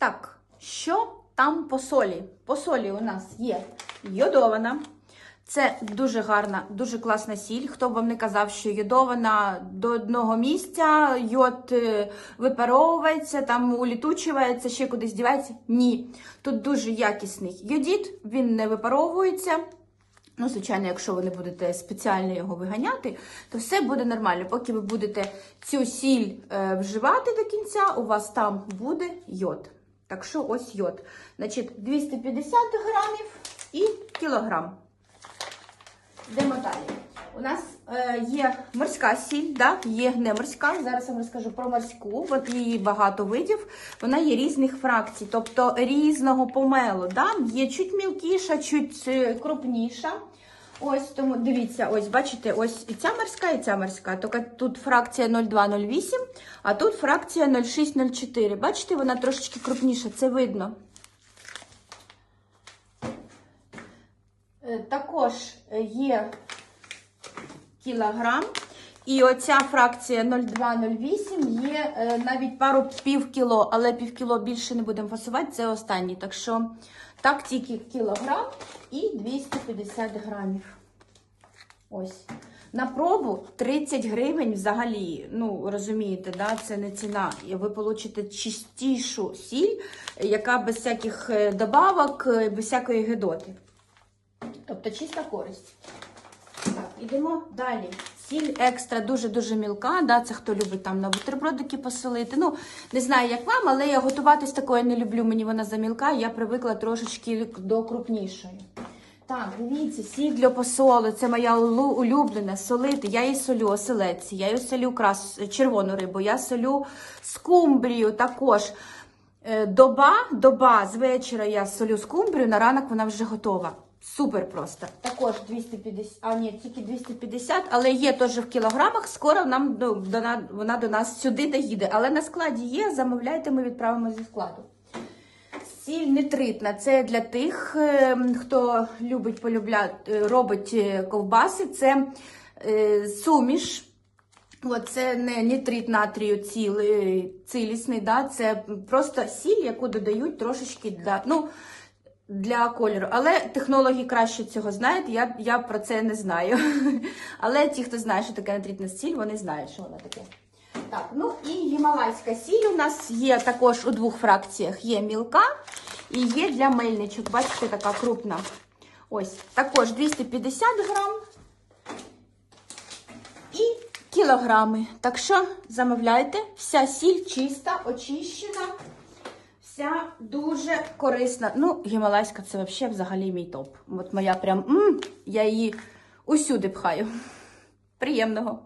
Так, що там по солі? По солі у нас є йодована. Це дуже гарна, дуже класна сіль. Хто б вам не казав, що йодована до одного місця, йод е, випаровується, там улітучується, ще кудись дівається. Ні. Тут дуже якісний йодід, він не випаровується. Ну, звичайно, якщо ви не будете спеціально його виганяти, то все буде нормально. Поки ви будете цю сіль е, вживати до кінця, у вас там буде йод. Так що ось йод. Значить, 250 грамів і кілограм. Йдемо далі. У нас е, є морська сіль, да? є не морська. Зараз я вам розкажу про морську. От її багато видів. Вона є різних фракцій, тобто різного помелу. Да? Є чуть мілкіша, чуть е, крупніша. Ось тому дивіться, ось бачите, ось і ця морська, і ця морська. Тільки тут фракція 0,208, а тут фракція 0,604. Бачите, вона трошечки крупніша, це видно. Е, Також є кілограм. І оця фракція 0,208 є е, навіть пару пів кіло, але пів кіло більше не будемо фасувати, це останній. Так що так тільки кілограм і 250 грамів. Ось. На пробу 30 гривень взагалі. Ну, розумієте, да? це не ціна. І ви получите чистішу сіль, яка без всяких е, добавок, е, без всякої гидоти. Тобто чиста користь. Так, ідемо далі. Сіль екстра дуже-дуже мілка. Да, це хто любить там на бутербродики посолити. Ну, не знаю, як вам, але я готувати з такою не люблю. Мені вона замілка, я привикла трошечки до крупнішої. Так, дивіться, сіль для посолу. Це моя улюблена солити. Я її солю оселедці, я її солю крас, червону рибу, я солю скумбрію також. Е, Доба, доба з вечора я солю скумбрію, на ранок вона вже готова. Супер просто. Також 250, а ні, тільки 250, але є теж в кілограмах. Скоро нам до, до, вона до нас сюди доїде. Але на складі є, замовляйте, ми відправимо зі складу. Сіль нитритна. Це для тих, е, хто любить полюбляти, е, робить е, ковбаси. Це е, суміш. Це не нітрит натрію цілий, цілісний, да? це просто сіль, яку додають трошечки для, ну, для кольору. Але технологи краще цього знають, я, я про це не знаю. Але ті, хто знає, що таке нитритна сіль, вони знають, що вона таке. Так, ну і гімалайська сіль у нас є також у двох фракціях. Є мілка і є для мельничок. Бачите, така крупна. Ось, також 250 грам і кілограми. Так що замовляйте, вся сіль чиста, очищена, вся дуже корисна. Ну, гімалайська це взагалі взагалі мій топ. От моя прям, м, я її усюди пхаю. Приємного!